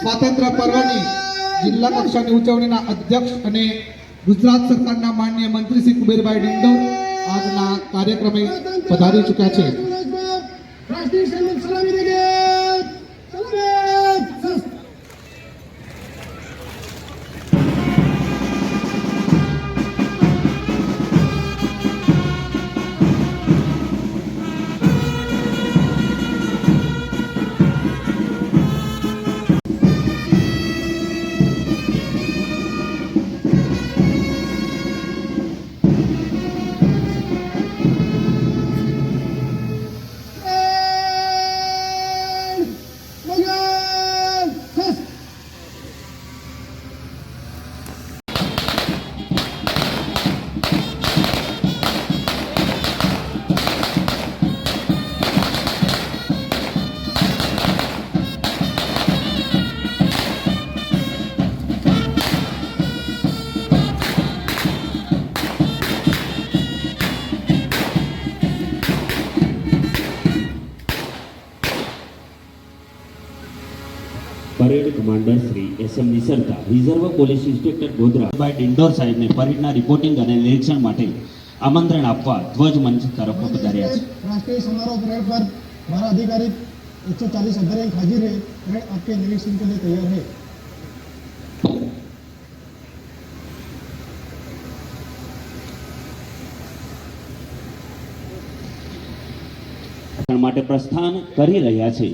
સ્વાતંત્ર્ય પર્વની જિલ્લા કક્ષાની ઉજવણીના અધ્યક્ષ અને ગુજરાત સરકારના માન્ય મંત્રી શ્રી કુબેરભાઈ ડિંડોર આજના કાર્યક્રમે પધારી ચૂક્યા છે. parade commander Shri S M Nisarta reserve police inspector Godhra bhai Dindor સાહેબને પરેડના રિપોર્ટિંગ અને નિરીક્ષણ માટે આમંત્રણ આપવા ધ્વજ મંચ તરફ પધાર્યા છે राष्ट्रीय समारोह परेड पर हमारा अधिकारी 140 अध्ययन हाजिर है परेड आपके निरीक्षण के लिए तैयार है નિરીક્ષણ માટે પ્રસ્થાન કરી રહ્યા છે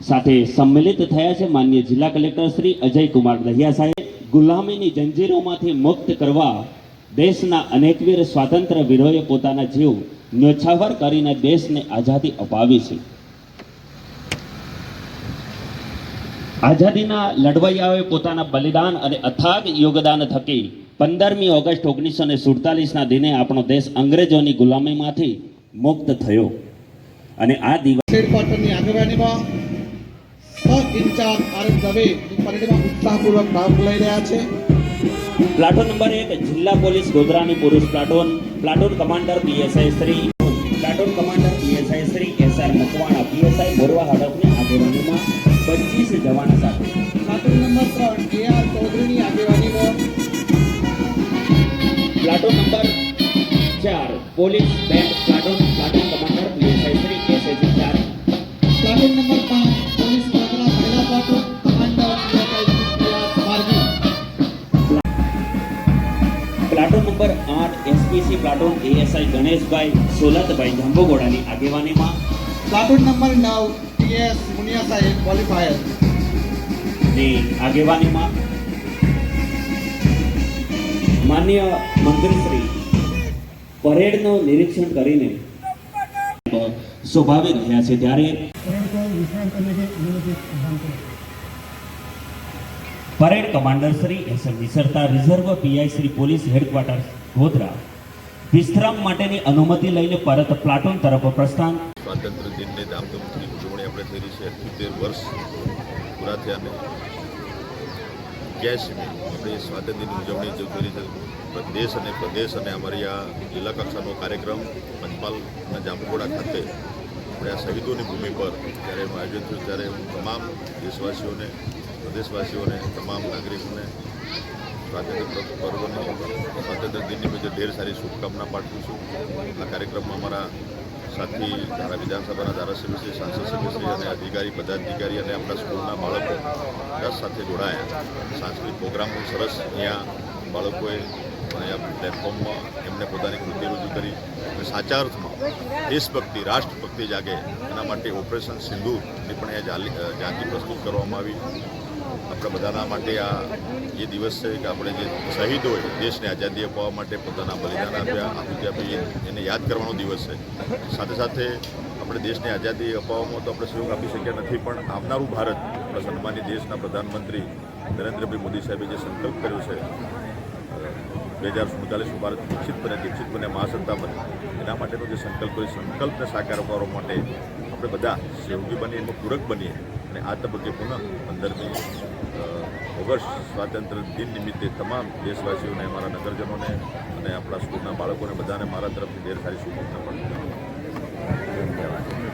સાથે સંમેલિત થયા છે માન્ય જિલ્લા કલેક્ટર શ્રી અજય કુમાર દહિયા સાહેબ. ગુલામીની જંજીરોમાંથી મુક્ત કરવા દેશના અનેકવીર સ્વાતંત્ર્ય વીરોએ પોતાના જીવ ન્યોછાવર કરીને દેશને આઝાદી અપાવી છે. આઝાદીના લડવૈયાઓએ પોતાના બલિદાન અને અથાગ યોગદાન થકી પંદરમી ઓગસ્ટ ઓગણીસો ને સુડતાલીસના દિને આપણો દેશ અંગ્રેજોની ગુલામીમાંથી મુક્ત થયો. અને આ દિવસ આગેવાનીમાં સબ ઇન્ચાર્જ આર દવે પરેડમાં ઉત્સાહપૂર્વક ભાગ લઈ રહ્યા છે. પ્લાટૂન નંબર એક જિલ્લા પોલીસ ગોધરાની પુરુષ platoon platoon commander PSI Shri platoon commander PSI Shri S R Makwana PSI Morva હડપની આગેવાનીમાં પચીસ જવાના સાથે. પ્લાટોન નંબર ત્રણ એ આર ચૌધરીની આગેવાનીમાં. પ્લાટોન નંબર ચાર police band platoon platoon commander PSI Shri SSG ચાર. પ્લાટૂન નંબર પ્લાટૂન નંબર આઠ SPC platoon ASI Ganeshbhai Solatbhai જાંબુગોડાની આગેવાનીમાં. પ્લાટોન નંબર નવ ટીએસ મુનિયા સાહેબ ક્વોલિફાયરની આગેવાનીમાં માન્ય મંત્રીશ્રી પરેડનું નિરીક્ષણ કરીને શોભાવી રહ્યા છે ત્યારે parade commander Shri S M Nisarta reserve PI Shri police headquarter Godhra. વિશ્રામ માટેની અનુમતિ લઈને પરત પ્લાટોન તરફ પ્રસ્થાન. સ્વાતંત્ર્ય દિનની ધામધૂમથી ઉજવણી આપણે થઈ રહી છે. અઠ્યોતેર વર્ષ પૂરા થયા એક્યાસીમી આપણે સ્વાતંત્ર્યની ઉજવણી જે કરી છે. દેશ અને પ્રદેશ અને અમારી આ જિલ્લા કક્ષાનો કાર્યક્રમ પંચમહાલના જાંબુગોડા ખાતે આપણે આ શહીદોની ભૂમિ પર જ્યારે આયોજન થયું ત્યારે હું તમામ દેશવાસીઓને પ્રદેશવાસીઓને, તમામ નાગરિકોને સ્વાતંત્ર્ય પર્વની સ્વાતંત્ર્ય દિનની બધે ઢેર સારી શુભકામના પાઠવું છું. આ કાર્યક્રમમાં અમારા સાથી ધારા વિધાનસભાના ધારાસભ્યશ્રી શ્રી, સાંસદ સભ્યશ્રી અને અધિકારી, પદાધિકારી અને આપણા સ્કૂલના બાળકો રસ સાથે જોડાયા. સાંસ્કૃતિક પ્રોગ્રામ પણ સરસ. અહીંયા બાળકોએ અહીંયા પ્લેટફોર્મમાં એમને પોતાની કૃતિ રજૂ કરી સાચા અર્થમાં દેશભક્તિ, રાષ્ટ્રભક્તિ જાગે. એના માટે ઓપરેશન સિંધુની પણ અહીંયા ઝાંકી પ્રસ્તુત કરવામાં આવી. આપણા બધાના માટે આ એ દિવસ છે કે આપણે જે શહીદોએ દેશને આઝાદી અપાવવા માટે પોતાના બલિદાન આપ્યા આહુતિ આપી એને યાદ કરવાનો દિવસ છે. સાથે સાથે આપણે દેશને આઝાદી અપાવવામાં તો આપણે સહયોગ આપી શક્યા નથી, પણ આવનારું ભારત, આપણા સન્માનિત દેશના પ્રધાનમંત્રી નરેન્દ્રભાઈ મોદી સાહેબે જે સંકલ્પ કર્યો છે બે હજાર સુડતાલીસનું ભારત વિકસિત બને દીક્ષિત બને, મહાસત્તા બને, એના માટેનો જે સંકલ્પ કર્યો સંકલ્પને સાકાર કરવા માટે આપણે બધા સહયોગી બનીએ, એમાં પૂરક બનીએ. અને આ તબક્કે પુનઃ પંદરમી ઓગસ્ટ સ્વાતંત્ર્ય દિન નિમિત્તે તમામ દેશવાસીઓને, અમારા નગરજનોને અને આપણા સ્કૂલના બાળકોને બધાને મારા તરફથી ઢેર સારી શુભકામના પણ. ધન્યવાદ.